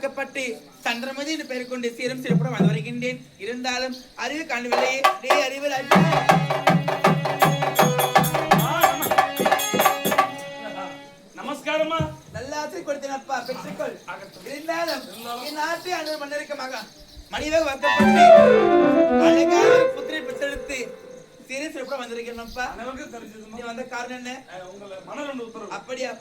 மணிவாக வாக்கப்பட்டு சந்திரமதி என்று பெயர் கொண்டு சீரும் சிறப்புடன் வந்து வருகின்றேன் இருந்தாலும் அறிவு காணவில்லை டே அறிவு ராஜா. நமஸ்காரமா? நல்ல ஆசை கொடுத்தேனப்பா பெற்றுக்கொள். இருந்தாலும் இந்நாட்டு அன்று மன்னருக்கு மக மணிவாக வாக்கப்பட்டு அழகாக புத்திரை பெற்றெடுத்து சீரும் சிறப்புடன் வந்திருக்கிறேன்ப்பா. எனக்கு தெரிஞ்சதுமா? நீ வந்த காரணம் என்ன? உங்களை உத்தரவு. அப்படியா?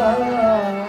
তা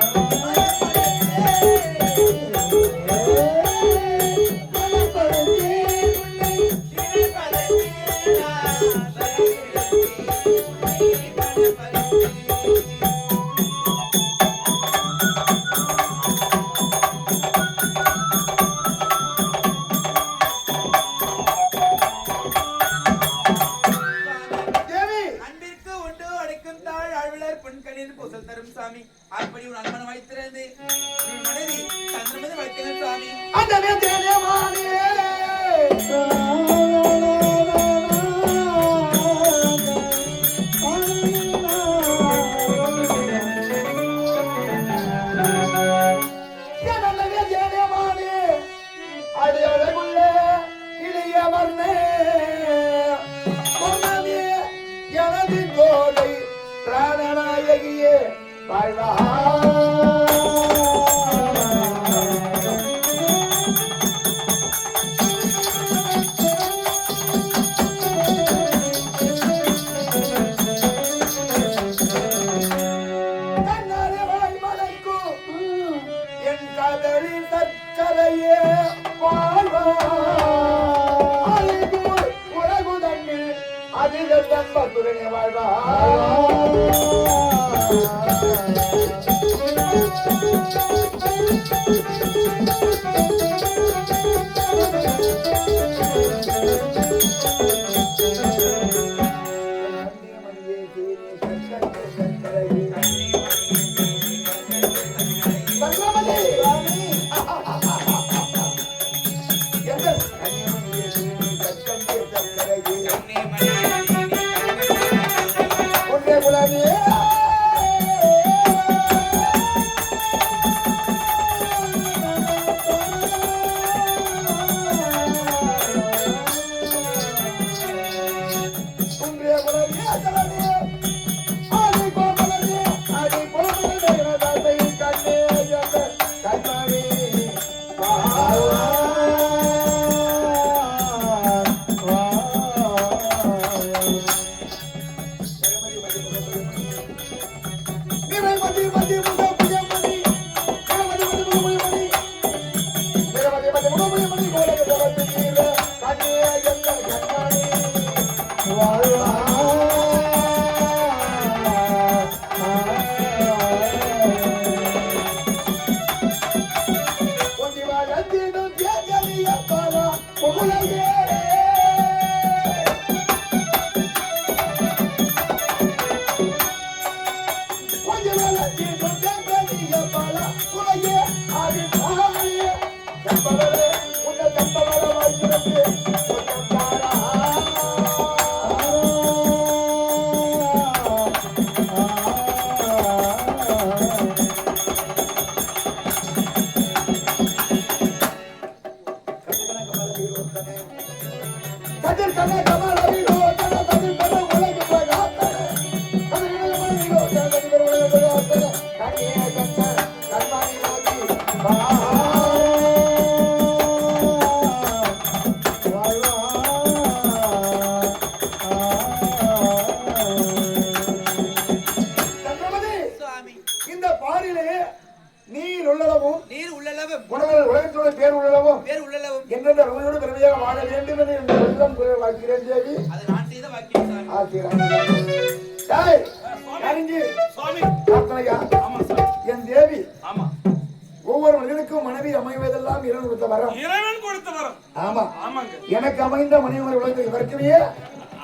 மனிதனுக்கும் மனைவி அமைவதெல்லாம் இறைவன் கொடுத்த வரம். இறைவன் கொடுத்த வரம். ஆமா. ஆமாங்க. எனக்கு அமைந்த மனைவி உலகத்தில் வரக்கவே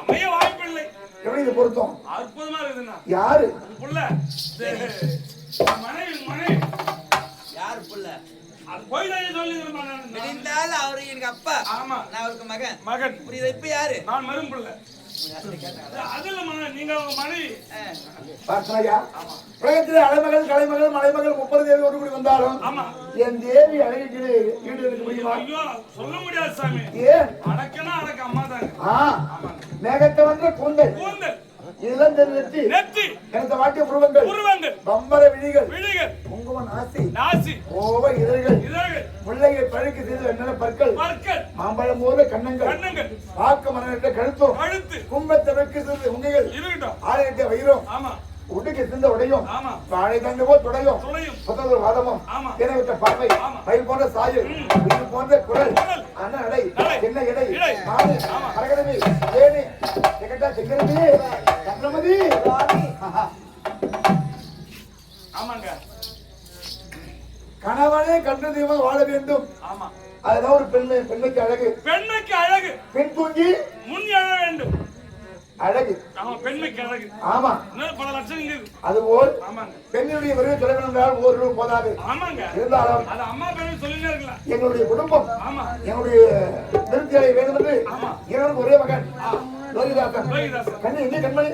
அமைய வாய்ப்பில்லை. எப்படி இது பொருத்தம்? அற்புதமா இருக்குதுண்ணா. யாரு? அது புள்ள. மனைவி மனைவி. யார் புள்ள? அது போய் தான் சொல்லி விடிந்தால் அவரு எனக்கு அப்பா. ஆமா. நான் அவருக்கு மகன். மகன். புரியுது? இப்ப யாரு? நான் மரும் பிள்ளை. அது இல்ல மகன். நீங்க அவங்க மனைவி. ஆ. உலகத்திலே அலைமகள் கலைமகள் மலைமகள் முப்பது தேவி ஒன்று கூடி வந்தாலும் என் தேவி அழகிக்கு ஈடு இருக்க முடியுமா சொல்ல முடியாது சாமி. ஏன்? அடக்கனா அடக்க அம்மா தாங்க ஆ மேகத்தை வந்த கூந்தல். இதெல்லாம் தெரிஞ்சு நெத்தி. வாட்டிய புருவங்கள். உருவங்கள் பம்பர விழிகள். விழிகள். குங்கும நாசி நாசி கோவ இதழ்கள். இதழ்கள். முல்லையை பழுக்கு செய்த வெண்ணல பற்கள். பற்கள். மாம்பழம் போல கண்ணங்கள் கண்ணங்கள் வாக்கு மரணிட்ட கழுத்தும். கழுத்து. கும்பத்தவருக்கு சிறிது உங்கைகள். இருக்கட்டும். ஆலயத்தை வயிறும் ஆமா. உடுக்கு சிந்த உடையும் வாழை தண்டு போல் துடையும் புத்தக வாதமும் ஆமா. விட்ட பார்வை. மயில் போன்ற சாயல். இது போன்ற குரல். அண்ண நடை நடை. சின்ன இடை ஆமா. அரகடவி ஏனி செகட்டா செங்கரவி சந்திரமதி. ஆமாங்க கணவனே கண்டு தெய்வம் வாழ வேண்டும் ஆமா அதுதான் ஒரு பெண்ணு பெண்ணுக்கு அழகு பெண்ணுக்கு அழகு பெண் தூங்கி முன் எழ வேண்டும் அழகு. பெண்மைக்கு அழகு. ஆமா. பல லட்சம் இருக்குது அதுபோல் ஆமாங்க. பெண்ணுடைய விருது சொல்ல வேண்டும் என்றால் ஒரு ரூபா போதாது. ஆமாங்க. இருந்தாலும் அது அம்மா பெண்ணு சொல்லினே இருக்கலாம். எங்களுடைய குடும்பம் எங்களுடைய திருப்தி அடைய வேண்டும் என்று ஒரே மகன். லோகிதாசன். கண்ணு எங்கே கண்மணி.